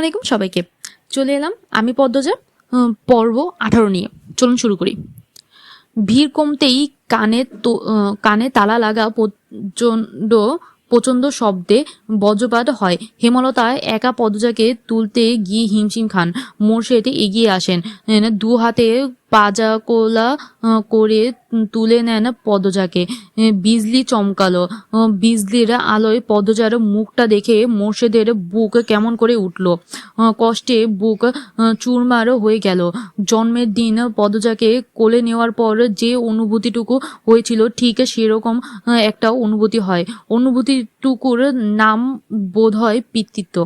আসসালামু আলাইকুম, সবাইকে। চলে এলাম আমি পদ্মজা পর্ব আঠারো নিয়ে। চলুন শুরু করি। ভিড় কমতেই কানে তো- কানে তালা লাগা প্রচণ্ড প্রচণ্ড শব্দে বজ্রপাত হয়। হেমলতা একা পদ্মজাকে তুলতে গিয়ে হিমশিম খান। মোর্শেদ এগিয়ে আসেন। দু হাতে পাজা কোলা করে তুলে নেন পদজাকে। বিজলি চমকালো। বিজলির আলোয় পদজার মুখটা দেখে মোর্শেদের বুক কেমন করে উঠল। কষ্টে বুক চুরমার হয়ে গেল। জন্মের দিন পদজাকে কোলে নেওয়ার পর যে অনুভূতিটুকু হয়েছিল, ঠিক সেরকম একটা অনুভূতি হয়। অনুভূতিটুকুর নাম বোধ হয় পিতৃত্ব।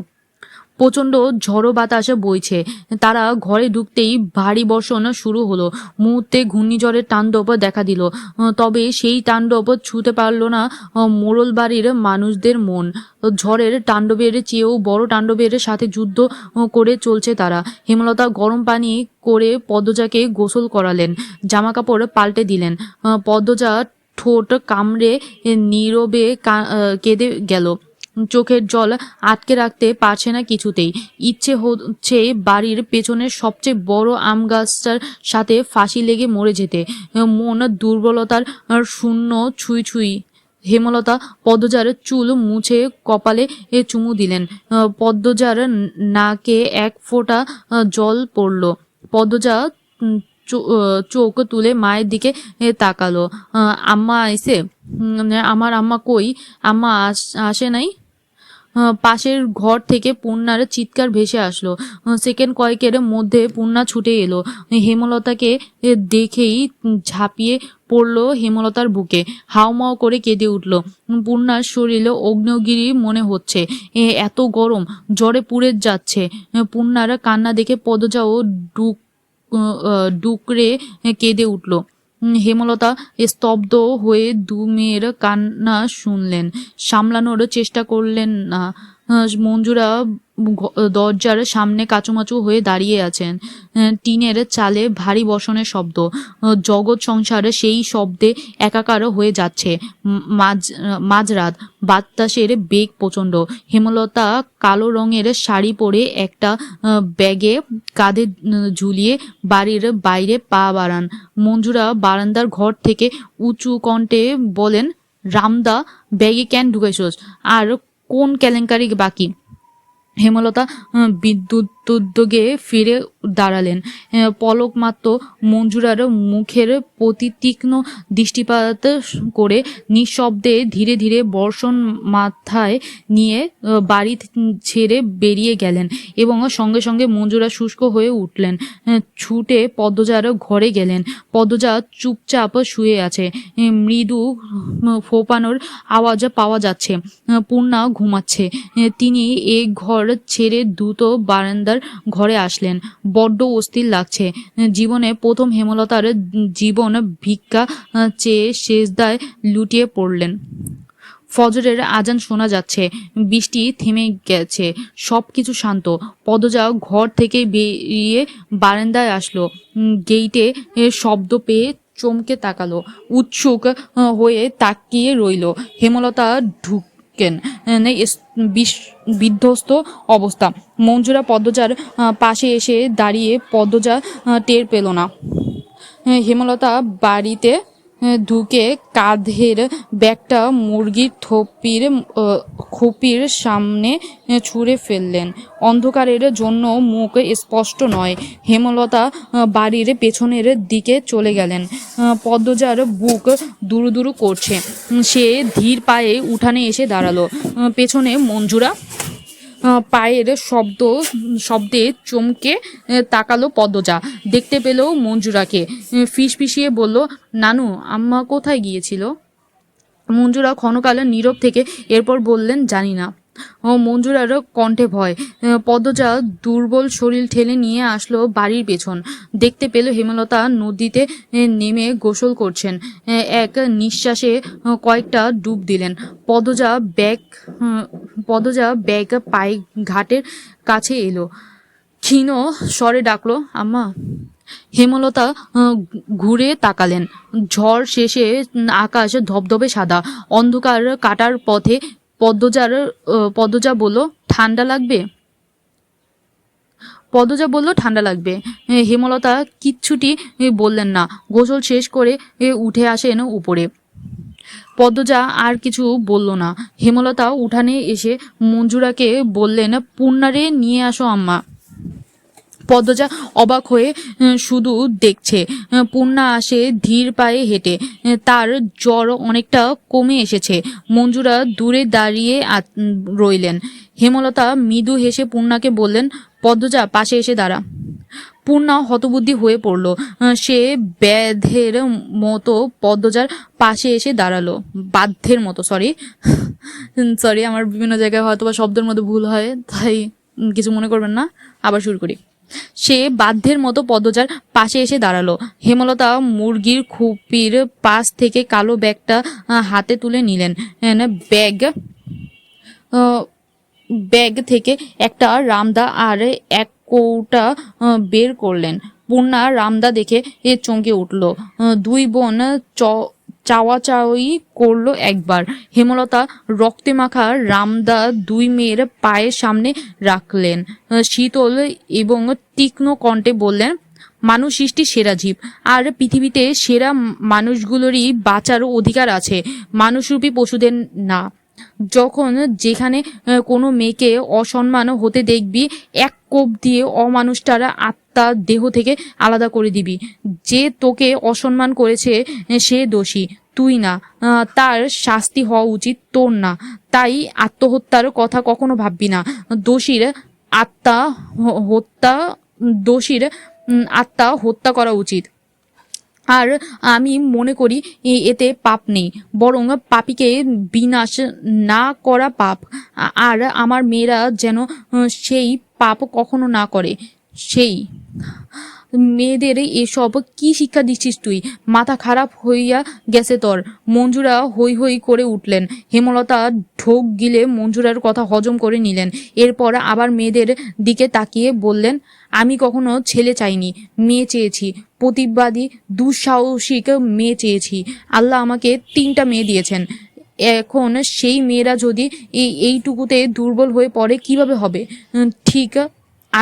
প্রচণ্ড ঝড়ো বাতাস বইছে। তারা ঘরে ঢুকতেই ভারী বর্ষণ শুরু হলো। মুহূর্তে ঘূর্ণিঝড়ের তাণ্ডব দেখা দিল। তবে সেই তাণ্ডব ছুতে পারল না মোড়ল বাড়ির মানুষদের মন। ঝড়ের তাণ্ডবের চেয়েও বড় তাণ্ডবের সাথে যুদ্ধ করে চলছে তারা। হেমলতা গরম পানি করে পদ্মজাকে গোসল করালেন। জামা কাপড় পাল্টে দিলেন। পদ্মজা ঠোঁট কামড়ে নীরবে কেঁদে গেল। চোখের জল আটকে রাখতে পারছে না কিছুতেই। ইচ্ছে হচ্ছে বাড়ির পেছনের সবচেয়ে বড় আম গাছটার সাথে ফাঁসি লেগে মরে যেতে। মন দুর্বলতার শূন্য ছুঁই ছুঁই। হেমলতা পদ্মজার চুল মুছে কপালে চুমু দিলেন। পদ্মজার নাকে এক ফোঁটা জল পড়ল। পদ্মজা চোখ তুলে মায়ের দিকে তাকালো। আম্মা আইসে আমার আম্মা কই? আম্মা আস- নাই? পাশের ঘর থেকে পূর্ণার চিৎকার ভেসে আসলো। সেকেন্ড কয়েকের মধ্যে পূর্ণা ছুটে এলো। হেমলতাকে দেখেই ঝাঁপিয়ে পড়ল হেমলতার বুকে। হাওমাও করে কেঁদে উঠল। পূর্ণার শরীরে অগ্নগিরি মনে হচ্ছে। এত গরম, জ্বরে পুড়ে যাচ্ছে। পূর্ণার কান্না দেখে পদজাও ডুক ডুকরে কেঁদে উঠল। হেমলতা স্তব্ধ হয়ে দু মেয়ের কান্না শুনলেন। সামলানোর চেষ্টা করলেন না। মঞ্জুরা দরজার সামনে কাচুমাচু হয়ে দাঁড়িয়ে আছেন। টিনের চালে ভারী বসনের শব্দ। জগৎ সংসারে সেই শব্দে একাকার হয়ে যাচ্ছে। মাঝ মাঝরাত, বাতাসের বেগ প্রচণ্ড। হেমলতা কালো রঙের শাড়ি পরে একটা ব্যাগে কাঁধে ঝুলিয়ে বাড়ির বাইরে পা বাড়ান। মঞ্জুরা বারান্দার ঘর থেকে উঁচু কণ্ঠে বলেন, রামদা, ব্যাগে কেন ঢুকেছোস? আর কোন কেলেঙ্কারি বাকি? হেমলতা বিদ্যুৎ উদ্যোগে ফিরে দাঁড়ালেন। পলক মাত্র মঞ্জুরার মুখের প্রতি তীক্ষ্ণ দৃষ্টিপাত করে নিঃশব্দে ধীরে ধীরে বর্ষণ মাথায় নিয়ে বাড়ি ছেড়ে বেরিয়ে গেলেন এবং সঙ্গে সঙ্গে মঞ্জুরা শুষ্ক হয়ে উঠলেন। ছুটে পদ্মজার ঘরে গেলেন। পদ্মজা চুপচাপ শুয়ে আছে। মৃদু ফোপানোর আওয়াজ পাওয়া যাচ্ছে। পূর্ণা ঘুমাচ্ছে। তিনি এ ঘর ছেড়ে দ্রুত বারান্দার ঘরে আসলেন। বড্ড অস্থির লাগছে। জীবনে প্রথম হেমলতার জীবন ভিক্ষা চেয়ে শেষদায় লুটিয়ে পড়লেন। ফজরের আজান শোনা যাচ্ছে। বৃষ্টি থেমে গেছে। সব কিছু শান্ত। পদজা ঘর থেকে বেরিয়ে বারান্দায় আসলো। গেইটে শব্দ পেয়ে চমকে তাকালো। উৎসুক হয়ে তাকিয়ে রইল। হেমলতা ঢুকেন এস- বিধ্বস্ত অবস্থা। মঞ্জুরা পদ্মজার পাশে এসে দাঁড়িয়ে পদ্মজা টের পেল না। হেমলতা বাড়িতে ঢুকে কাঁধের ব্যাগটা মুরগির থপির খোপির সামনে ছুঁড়ে ফেললেন। অন্ধকারের জন্য মুখ স্পষ্ট নয়। হেমলতা বাড়ির পেছনের দিকে চলে গেলেন। পদ্মজার বুক দুরু দুরু করছে সে ধীর পায়ে উঠানে এসে দাঁড়াল। পেছনে মঞ্জুরা পায়ের শব্দ, শব্দে চমকে তাকালো পদ্মজা। দেখতে পেল মঞ্জুরাকে। ফিস ফিসিয়ে বলল, নানু, আম্মা কোথায় গিয়েছিল? মঞ্জুরা ক্ষণকালে নীরব থেকে এরপর বললেন, জানি না। মঞ্জুরার কণ্ঠে ভয়। পদ্মজা দুর্বল শরীর ঠেলে নিয়ে আসলো বাড়ির পেছন। দেখতে পেল হেমলতা নদীতে নেমে গোসল করছেন। এক নিঃশ্বাসে কয়েকটা ডুব দিলেন। পদ্মজা ব্যাগ পদ্মজা ব্যাগ পায়ে ঘাটের কাছে এলো। ক্ষীণ স্বরে ডাকলো, আম্মা। হেমলতা ঘুরে তাকালেন। ঝড় শেষে আকাশ ধবধবে সাদা। অন্ধকার কাটার পথে পদ্মজার পদ্মজা বলল, ঠান্ডা লাগবে? পদজা বলল, ঠান্ডা লাগবে। হেমলতা কিচ্ছুটি বললেন না। গোসল শেষ করে উঠে আসেন উপরে। পদ্মজা আর কিছু বলল না। হেমলতা উঠানে এসে মঞ্জুরাকে বললেন পূর্ণারে নিয়ে আসো আম্মা। পদ্মজা অবাক হয়ে শুধু দেখছে। পূর্ণা আসে ধীর পায়ে হেঁটে। তার জ্বর অনেকটা কমে এসেছে। মঞ্জুরা দূরে দাঁড়িয়ে রইলেন। হেমলতা মৃদু হেসে পূর্ণাকে বললেন, পদ্মজা, পাশে এসে দাঁড়া। পূর্ণা হতবুদ্ধি হয়ে পড়ল। সে ব্যাধের মতো পদ্মজার পাশে এসে দাঁড়াল। বাধ্যের মতো সরি সরি আমার বিভিন্ন জায়গায় হয়তো বা শব্দের মধ্যে ভুল হয়, তাই কিছু মনে করবেন না। আবার শুরু করি। সে বাধ্যের মতো পদ্মজার পাশে এসে দাঁড়াল। হেমলতা মুরগির খুপির পাশ থেকে কালো ব্যাগটা হাতে তুলে নিলেন। ব্যাগ ব্যাগ থেকে একটা রামদা আর এক কৌটা বের করলেন। পূর্ণা রামদা দেখে এ চমকে উঠল। দুই বোন চ চাওয়া চাওয়ি করল একবার। হেমলতা রক্তে মাখা রামদা দুই মেয়ের পায়ের সামনে রাখলেন। শীতল এবং তীক্ষ্ণ কণ্ঠে বললেন, মানুষ সৃষ্টি সেরা জীব। আর পৃথিবীতে সেরা মানুষগুলোরই বাঁচার অধিকার আছে। মানুষরূপী পশুদের না। যখন যেখানে কোনো মেয়েকে অসম্মান হতে দেখবি, এক কোপ দিয়ে অমানুষটারা আত্মা দেহ থেকে আলাদা করে দিবি। যে তোকে অসম্মান করেছে, সে দোষী। তুই না। তার শাস্তি হওয়া উচিত তোর না। তাই আত্মহত্যার কথা কখনো ভাববি না। দোষীর আত্মা হত্যা, দোষীর আত্মা হত্যা করা উচিত। আর আমি মনে করি এতে পাপ নেই। বরং পাপিকে বিনাশ না করা পাপ। আর আমার মেয়েরা যেন সেই পাপ কখনো না করে। সেই মেয়েদের এসব কি শিক্ষা দিচ্ছিস তুই? মাথা খারাপ হইয়া গেছে তোর। মঞ্জুরা হই হই করে উঠলেন। হেমলতা ঢোক গিলে মঞ্জুরার কথা হজম করে নিলেন। এরপর আবার মেয়েদের দিকে তাকিয়ে বললেন, আমি কখনো ছেলে চাইনি, মেয়ে চেয়েছি। প্রতিবাদী, দুঃসাহসিক মেয়ে চেয়েছি। আল্লাহ আমাকে তিনটা মেয়ে দিয়েছেন। এখন সেই মেয়েরা যদি এই, এইটুকুতে দুর্বল হয়ে পড়ে কীভাবে হবে? ঠিক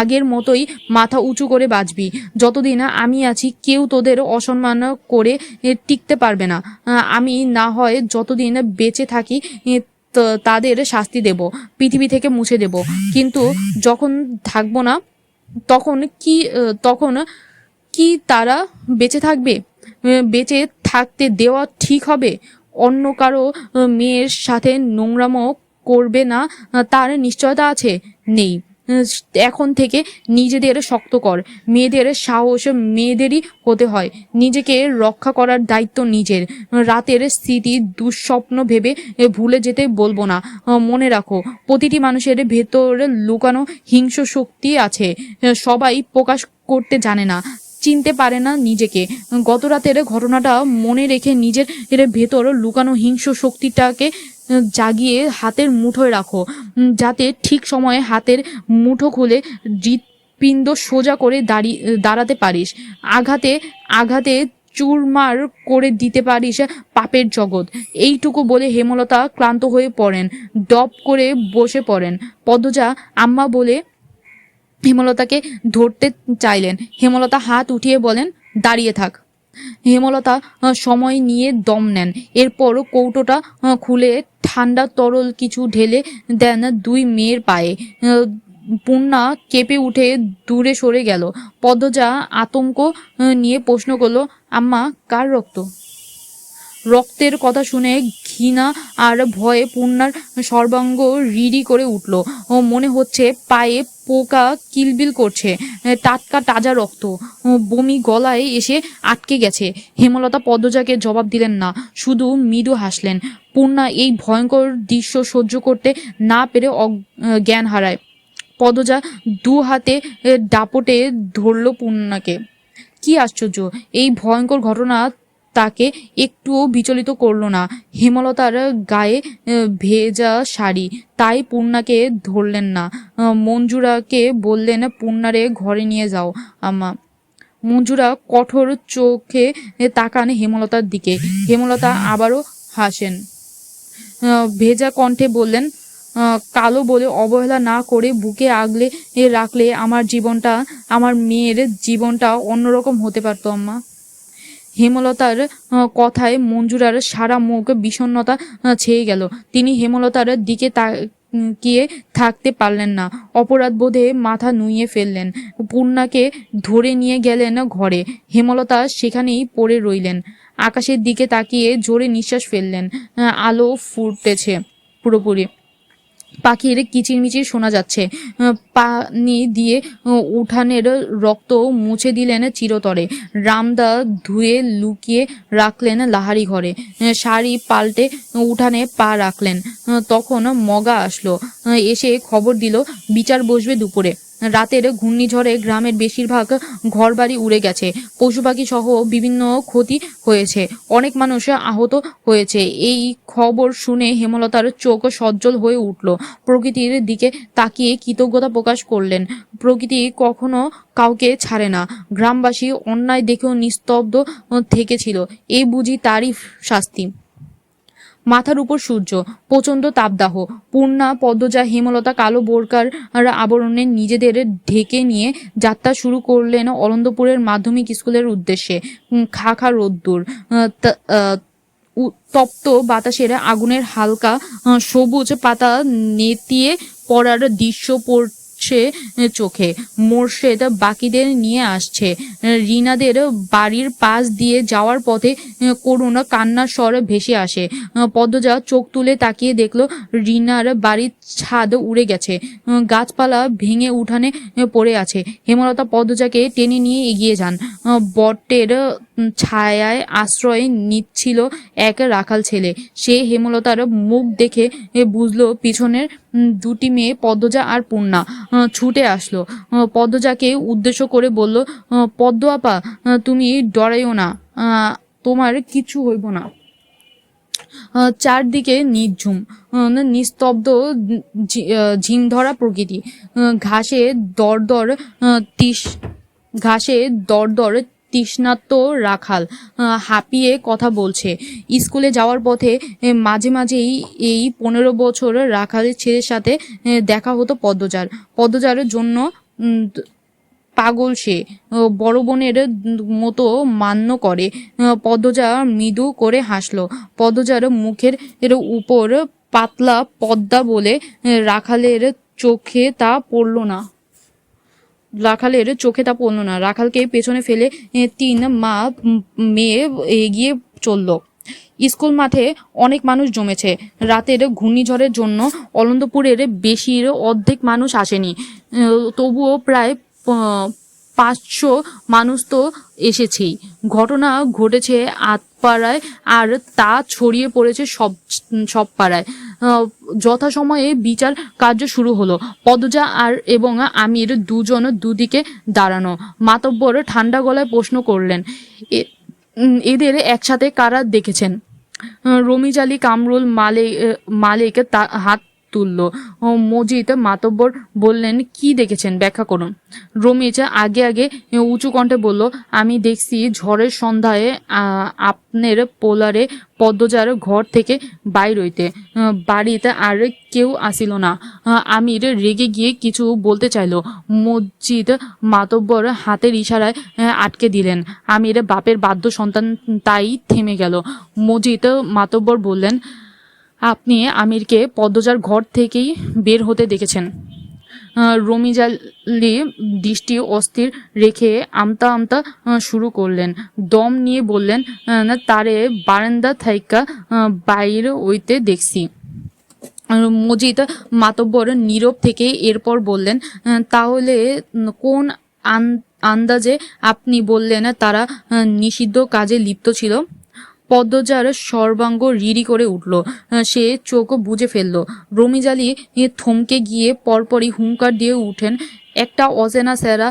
আগের মতোই মাথা উঁচু করে বাঁচবি যতদিন আমি আছি, কেউ তোদের অসম্মান করে টিকতে পারবে না। আমি না হয় যতদিন বেঁচে থাকি তাদের শাস্তি দেব, পৃথিবী থেকে মুছে দেব। কিন্তু যখন থাকব না, তখন কি তখন কি তারা বেঁচে থাকবে? বেঁচে থাকতে দেওয়া ঠিক হবে? অন্য কারও মেয়ের সাথে নোংরামো করবে না? তার নিশ্চয়তা আছে? নেই। এখন থেকে নিজেদের শক্ত কর। মেয়েদের সাহস মেয়েদেরই হতে হয়। নিজেকে রক্ষা করার দায়িত্ব নিজের। রাতের স্মৃতি দুঃস্বপ্ন ভেবে ভুলে যেতে বলব না। মনে রাখো, প্রতিটি মানুষের ভেতরে লুকানো হিংস শক্তি আছে। সবাই প্রকাশ করতে জানে না, চিনতে পারে না নিজেকে। গত রাতের ঘটনাটা মনে রেখে নিজের ভেতর লুকানো হিংস্র শক্তিটাকে জাগিয়ে হাতের মুঠোয় রাখো যাতে ঠিক সময়ে হাতের মুঠো খুলে হৃৎপিণ্ড সোজা করে দাঁড়িয়ে দাঁড়াতে পারিস। আঘাতে আঘাতে চুরমার করে দিতে পারিস পাপের জগৎ। এইটুকু বলে হেমলতা ক্লান্ত হয়ে পড়েন, ডপ করে বসে পড়েন। পদ্মজা আম্মা বলে হেমলতাকে ধরতে চাইলেন। হেমলতা হাত উঠিয়ে বলেন, দাঁড়িয়ে থাক। হেমলতা সময় নিয়ে দম নেন। এরপর কৌটোটা খুলে ঠান্ডা তরল কিছু ঢেলে দেন দুই মেয়ের পায়ে। পূর্ণা কেঁপে উঠে দূরে সরে গেল। পদ্মজা আতঙ্ক নিয়ে প্রশ্ন করল, আম্মা, কার রক্ত? রক্তের কথা শুনে ঘৃণা আর ভয়ে পূর্ণার সর্বাঙ্গ রিড়ি করে উঠল। ও মনে হচ্ছে পায়ে পোকা কিলবিল করছে। টাটকা তাজা রক্ত। বমি গলায় এসে আটকে গেছে। হেমলতা পদ্মজাকে জবাব দিলেন না। শুধু মৃদু হাসলেন। পূর্ণা এই ভয়ঙ্কর দৃশ্য সহ্য করতে না পেরে জ্ঞান হারায়। পদজা দু হাতে এ, দাপটে ধরল পূর্ণাকে। কি আশ্চর্য! এই ভয়ঙ্কর ঘটনা তাকে একটুও বিচলিত করল না। হেমলতার গায়ে ভেজা শাড়ি। তাই পূর্ণাকে ধরলেন না। মঞ্জুরাকে বললেন, পূর্ণারে ঘরে নিয়ে যাও আমা মঞ্জুরা কঠোর চোখে তাকান হেমলতার দিকে। হেমলতা আবারও হাসেন। ভেজা কণ্ঠে বললেন কালো বলে অবহেলা না করে বুকে আগলে রাখলে আমার জীবনটা, আমার মেয়ের জীবনটা অন্যরকম হতে পারতো, আম্মা। হেমলতার কথায় মঞ্জুরার সারা মুখ বিষণ্ণতা আহ, ছেয়ে গেল। তিনি হেমলতার দিকে তাকিয়ে থাকতে পারলেন না। অপরাধ বোধে মাথা নুইয়ে ফেললেন। পূর্ণাকে ধরে নিয়ে গেলেন ঘরে। হেমলতা সেখানেই পড়ে রইলেন। আকাশের দিকে তাকিয়ে জোরে নিঃশ্বাস ফেললেন। আলো ফুটেছে পুরোপুরি। পাখির কিচিরমিচির শোনা যাচ্ছে। পানি দিয়ে উঠানের রক্ত মুছে দিলেন চিরতরে। রামদা ধুয়ে লুকিয়ে রাখলেন লাহারি ঘরে। শাড়ি পাল্টে উঠানে পা রাখলেন। তখন মগা আসলো। এসে খবর দিল, বিচার বসবে দুপুরে। রাতের ঘূর্ণিঝড়ে গ্রামের বেশিরভাগ ঘরবাড়ি উড়ে গেছে। পশু পাখি সহ বিভিন্ন ক্ষতি হয়েছে। অনেক মানুষ আহত হয়েছে। এই খবর শুনে হেমলতার চোখ সজ্জল হয়ে উঠল। প্রকৃতির দিকে তাকিয়ে কৃতজ্ঞতা প্রকাশ করলেন। প্রকৃতি কখনো কাউকে ছাড়ে না। গ্রামবাসী অন্যায় দেখেও নিস্তব্ধ থেকেছিল। এই বুঝি তারই শাস্তি। মাথার উপর সূর্য প্রচণ্ড তাপদাহ। পূর্ণা পদ্মজা হেমলতা কালো বোরকার আবরণে নিজেদের ঢেকে নিয়ে যাত্রা শুরু করলেন অনন্তপুরের মাধ্যমিক স্কুলের উদ্দেশ্যে। উম, খা খা রোদ্দুর। তপ্ত বাতাসের আগুনের হালকা সবুজ পাতা নেতিয়ে পড়ার দৃশ্য পড়ছে চোখে। মোর্শেদ বাকিদের নিয়ে আসছে। রিনাদের বাড়ির পাশ দিয়ে যাওয়ার পথে করুণ কান্নার স্বর ভেসে আসে। পদ্মজা চোখ তুলে তাকিয়ে দেখল রিনার বাড়ির ছাদ উড়ে গেছে। গাছপালা ভেঙে উঠানে পড়ে আছে। হেমলতা পদ্মজাকে টেনে নিয়ে এগিয়ে যান। বটের ছায়ায় আশ্রয় নিচ্ছিল এক রাখাল ছেলে। সে হেমলতার মুখ দেখে বুঝলো পিছনের দুটি মেয়ে পদ্মজা আর পূর্ণা ছুটে আসলো। পদ্মজাকে উদ্দেশ্য করে বলল পদ্ম আপা তুমি ডরাইও না তোমার কিছু হইব না। চারদিকে নির্ঝুম নিস্তব্ধ ঝিমধরা প্রকৃতি ঘাসে দরদর তিস, ঘাসে দরদর তৃষ্ণাত্ম রাখাল হাঁপিয়ে কথা বলছে। স্কুলে যাওয়ার পথে মাঝে মাঝেই এই পনেরো বছর রাখালের ছেলের সাথে দেখা হতো পদ্মজার। পদ্মজার জন্য পাগল সে। বড় বোনের মতো মান্য করে। পদ্মজা মৃদু করে হাসলো। পদ্মজার মুখের এর উপর পাতলা পদ্মা বলে রাখালের চোখে তা পড়ল না। রাখালের চোখে তা পড়ল না। রাখালকে পেছনে ফেলে তিন মা মেয়ে এগিয়ে চলল। স্কুল মাঠে অনেক মানুষ জমেছে। রাতের ঘূর্ণিঝড়ের জন্য অনন্তপুরের বেশির অর্ধেক মানুষ আসেনি। তবুও প্রায় পাঁচশো মানুষ তো এসেছেই। ঘটনা ঘটেছে আতপাড়ায়, আর তা ছড়িয়ে পড়েছে সব সব পাড়ায়। যথাসময়ে বিচার কার্য শুরু হলো। পদজা আর এবং আমির দুজন দুদিকে দাঁড়ানো। মাতব্বর ঠান্ডা গলায় প্রশ্ন করলেন এদের একসাথে কারা দেখেছেন? রমিজালি রমিজ আলী কামরুল মালে, মালিক তা, হাত তুলল। মজিদ মাতব্বর বললেন, কি দেখেছেন? ব্যাখ্যা করুন। রমিজ আগে আগে উঁচু কণ্ঠে বলল, আমি দেখছি ঝড়ের সন্ধ্যায় আপনার পোলারে পদ্মজার ঘর থেকে বাইর হইতে। বাড়িতে আর কেউ আসিল না। আমির রেগে গিয়ে কিছু বলতে চাইল। মসজিদ মাতব্বর হাতের ইশারায় আটকে দিলেন। আমির বাপের বাধ্য সন্তান তাই থেমে গেল। মজিদ মাতব্বর বললেন আপনি আমিরকে পদ্মজার ঘর থেকেই বের হতে দেখেছেন। আহ, রমিজ আলী দৃষ্টি অস্থির রেখে আমতা আমতা শুরু করলেন। দম নিয়ে বললেন তারে বারান্দা থাইকা বাইরে হইতে দেখছি। মজিদ মাতব্বর নীরব থেকে এরপর বললেন তাহলে কোন আন- আন্দাজে আপনি বললেন তারা নিষিদ্ধ কাজে লিপ্ত ছিল? পদ্মজার সর্বাঙ্গ রিড়ি করে উঠল। সে চোখ বুঝে ফেলল। রমিজ আলী থমকে গিয়ে পরপরই হুঙ্কার দিয়ে উঠেন, একটা অচেনা স্যারা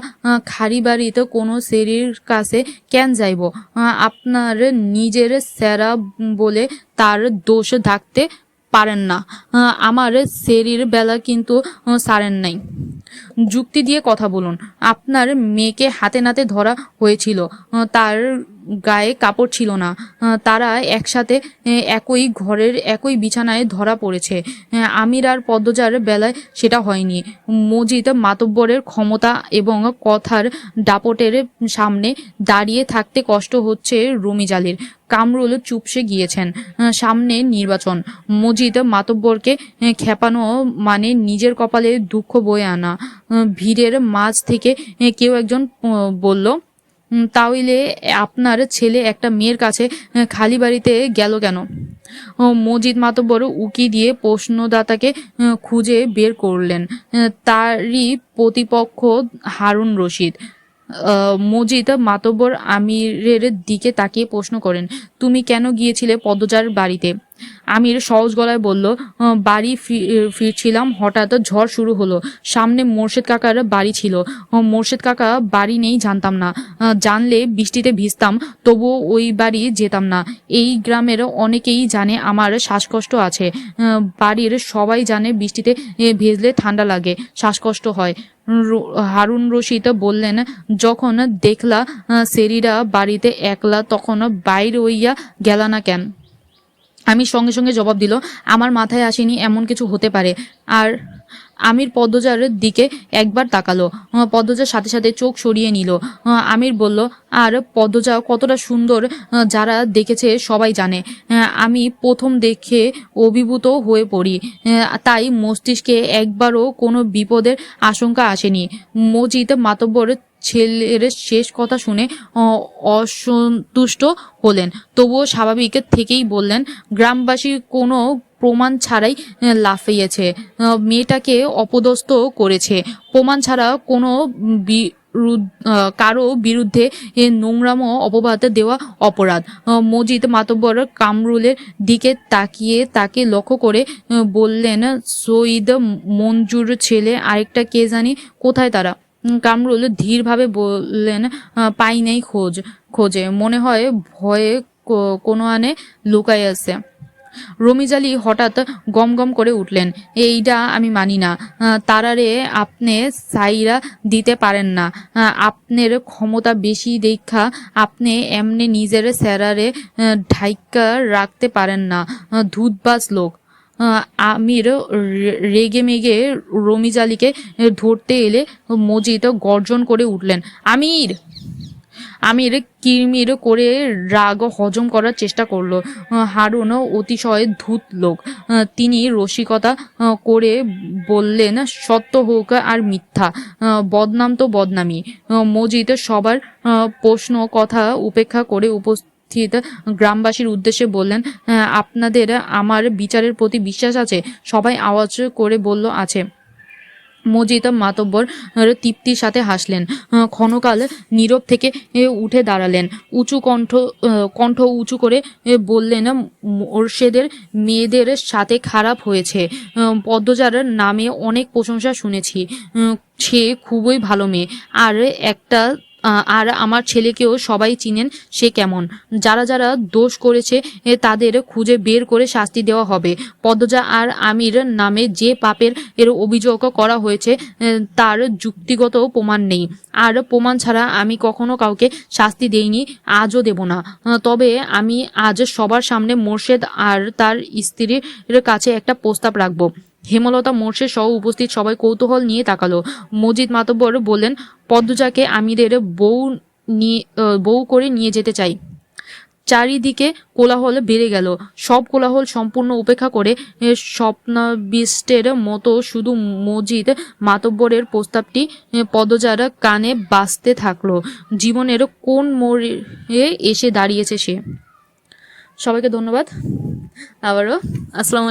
খাড়ি বাড়িতে কোনো সেরির কাছে কেন যাইব? আপনার নিজের স্যারা বলে তার দোষ থাকতে পারেন না। আমার সেরির বেলা কিন্তু সারেন নাই। যুক্তি দিয়ে কথা বলুন। আপনার মেয়েকে হাতে নাতে ধরা হয়েছিল। তার গায়ে কাপড় ছিল না। তারা একসাথে একই ঘরের একই বিছানায় ধরা পড়েছে। আমির আর পদ্মজার বেলায় সেটা হয়নি। মজিদ মাতব্বরের ক্ষমতা এবং কথার দাপটের সামনে দাঁড়িয়ে থাকতে কষ্ট হচ্ছে রমিজালির কামরুল চুপসে গিয়েছেন সামনে নির্বাচন। মজিদ মাতব্বরকে খেপানো মানে নিজের কপালে দুঃখ বয়ে আনা। ভিড়ের মাঝ থেকে কেউ একজন বলল "উম, তাহলে আপনার ছেলে একটা মেয়ের কাছে খালি বাড়িতে গেল কেন? মজিদ মাতব্বর উকি দিয়ে প্রশ্নদাতাকে খুঁজে বের করলেন। তারই প্রতিপক্ষ হারুন রশিদ। মজিদ মাতব্বর আমিরের দিকে তাকিয়ে প্রশ্ন করেন তুমি কেন গিয়েছিলে পদ্মজার বাড়িতে? আমির সহজ গলায় বলল বাড়ি ফিরছিলাম, হঠাৎ ঝড় শুরু হলো। সামনে মোর্শেদ কাকার বাড়ি ছিল। মোর্শেদ কাকা বাড়ি নেই জানতাম না। জানলে বৃষ্টিতে ভিজতাম, তবুও ওই বাড়ি যেতাম না। এই গ্রামের অনেকেই জানে আমার শ্বাসকষ্ট আছে। বাড়ির সবাই জানে বৃষ্টিতে ভিজলে ঠান্ডা লাগে, শ্বাসকষ্ট হয়। হারুন রশিদ বললেন, যখন দেখলা সেরিরা বাড়িতে একলা, তখন বাইরে হইয়া গেলা না কেন? আমি সঙ্গে সঙ্গে জবাব দিল, আমার মাথায় আসেনি এমন কিছু হতে পারে। আর আমির পদ্মজার দিকে একবার তাকালো পদ্মজার সাথে সাথে চোখ সরিয়ে নিল আমির বলল, আর পদ্মজা কতটা সুন্দর যারা দেখেছে সবাই জানে। আমি প্রথম দেখে অভিভূত হয়ে পড়ি তাই মস্তিষ্কে একবারও কোনো বিপদের আশঙ্কা আসেনি। মজিদ মাতব্বর ছেলের শেষ কথা শুনে অসন্তুষ্ট হলেন। তবুও স্বাভাবিক থেকেই বললেন, গ্রামবাসী কোনো প্রমাণ ছাড়াই লাফিয়েছে। মেয়েটাকে অপদস্থ করেছে। প্রমাণ ছাড়া কোনো কারও বিরুদ্ধে নোংরামো অপবাদ দেওয়া অপরাধ। মজিদ মাতব্বর কামরুলের দিকে তাকিয়ে তাকে লক্ষ্য করে বললেন সঈদ মঞ্জুর ছেলে, আরেকটা কে জানি, কোথায় তারা? কামরুল ধীরভাবে বললেন পাই নাই খোঁজ খোঁজে। মনে হয় ভয়ে কোনো আনে লুকাই আছে। রমিজালি হঠাৎ গম গম করে উঠলেন এইটা আমি মানি না। তারারে আপনি সাইরা দিতে পারেন না। আপনার ক্ষমতা বেশি দেখা আপনি এমনি নিজের স্যারারে ঢাইকা রাখতে পারেন না। আহ, ধূতবাজ লোক। আমির রেগে মেগে রমিজালিকে ধরতে এলে মজিদ গর্জন করে উঠলেন, আমির! আমির কিরমির করে রাগ হজম করার চেষ্টা করল। হারুন অতিশয় ধূত লোক। তিনি রসিকতা করে বললেন, সত্য হোক আর মিথ্যা। বদনাম তো বদনামি মজিদ সবার প্রশ্ন কথা উপেক্ষা করে উপস্থিত গ্রামবাসীর উদ্দেশ্যে বললেন আপনাদের আমার বিচারের প্রতি বিশ্বাস আছে। সবাই আওয়াজ করে বলল, আছে। মজিদ মাতব্বর তৃপ্তির সাথে হাসলেন। ক্ষণকাল নীরব থেকে উঠে দাঁড়ালেন। উঁচু কণ্ঠ কণ্ঠ উঁচু করে বললেন, মোর্শেদের মেয়েদের সাথে খারাপ হয়েছে। পদ্মজার নামে অনেক প্রশংসা শুনেছি। সে খুবই ভালো মেয়ে। আর একটা আর আমার ছেলেকেও সবাই চিনেন সে কেমন। যারা যারা দোষ করেছে তাদের খুঁজে বের করে শাস্তি দেওয়া হবে। পদ্মজা আর আমির নামে যে পাপের এর অভিযোগ করা হয়েছে তার যুক্তিগত প্রমাণ নেই। আর প্রমাণ ছাড়া আমি কখনো কাউকে শাস্তি দেইনি, আজও দেব না। তবে আমি আজ সবার সামনে মোর্শেদ আর তার স্ত্রীর কাছে একটা প্রস্তাব রাখব। হেমলতা মোর্শেদ সহ উপস্থিত সবাই কৌতূহল নিয়ে তাকালো। মজিদ মাতব্বর বললেন, পদ্মজাকে আমিরের বউ নিয়ে বউ করে নিয়ে যেতে চাই। চারিদিকে কোলাহল বেড়ে গেল। সব কোলাহল সম্পূর্ণ উপেক্ষা করে স্বপ্নাবিষ্টের মতো শুধু মজিদ মাতব্বরের প্রস্তাবটি পদজার কানে বাজতে থাকল। জীবনের কোন মোড়ে এসে দাঁড়িয়েছে সে? সবাইকে ধন্যবাদ। আবারও, আসসালামু